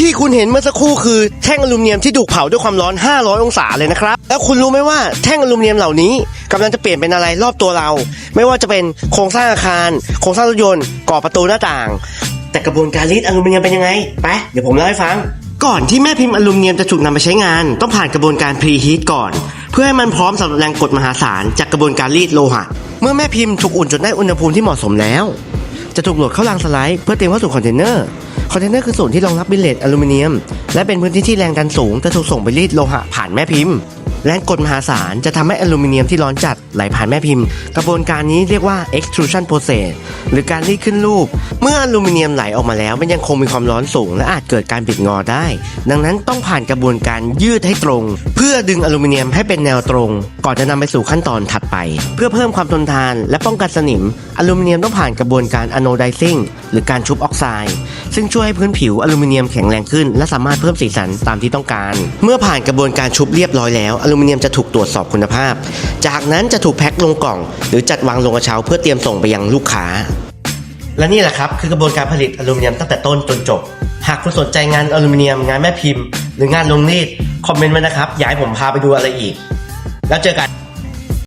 ที่คุณเห็นเมื่อสักครู่คือแท่งอลูมิเนียมที่ถูกเผาด้วยความร้อน 500 องศาเลยนะครับ แล้วคุณรู้ไหมว่าแท่งอลูมิเนียมเหล่านี้กำลังจะเปลี่ยนเป็นอะไรรอบตัวเรา ไม่ว่าจะเป็นโครงสร้างอาคาร โครงสร้างรถยนต์ก่อประตูหน้าต่าง แต่กระบวนการรีดอลูมิเนียมเป็นยังไงไปเดี๋ยวผมเล่าให้ฟัง ก่อนที่แม่พิมพ์อลูมิเนียมจะถูกนำไปใช้งาน ต้องผ่านกระบวนการพรีฮีทก่อน เพื่อให้มันพร้อมสำหรับแรงกดมหาศาลจากกระบวนการรีดโลหะเมื่อแม่พิมพ์ถูกอุ่นจนได้อุณหภูมิที่เหมาะสมแล้ว จะถูกโหลดเข้ารางสไลด์เพื่อเตรียมเข้าสู่คอนเทนเนอร์ คอนเทนเนอร์คือส่วนที่รองรับบิลเลตอลูมิเนียม และเป็นพื้นที่ที่แรงดันสูงจะถูกส่งไปรีดโลหะผ่านแม่พิมพ์แรงกดมหาศาลจะทำให้อลูมิเนียมที่ร้อนจัดไหลผ่านแม่พิมพ์ กระบวนการนี้เรียกว่า extrusion process หรือการรีดขึ้นรูป เมื่ออลูมิเนียมไหลออกมาแล้ว มันยังคงมีความร้อนสูง และอาจเกิดการบิดงอได้ ดังนั้นต้องผ่านกระบวนการยืดให้ตรง อดึงอลูมิเนียมให้เป็นแนวตรง ก่อนจะนำไปสู่ขั้นตอนถัดไป เพื่อเพิ่มความทนทานและป้องกันสนิม อลูมิเนียมต้องผ่านกระบวนการ anodizing หรือการชุบออกไซด์ซึ่งช่วยให้พื้นผิวอลูมิเนียมแข็งแรงขึ้น และสามารถเพิ่มสีสันตามที่ต้องการ เมื่อผ่านกระบวนการชุบเรียบร้อยแล้วอลูมิเนียมจะถูกตรวจสอบคุณภาพ จากนั้นจะถูกแพ็คลงกล่อง หรือจัดวางลงกระเช้าเพื่อเตรียมส่งไปยังลูกค้า และนี่แหละครับคือกระบวนการผลิตอลูมิเนียมตั้งแต่ต้นจนจบ หากคุณสนใจงานอลูมิเนียม งานแม่พิมพ์ หรืองานลงรีด คอมเมนต์มานะครับ อยากให้ผมพาไปดูอะไรอีก แล้วเจอกัน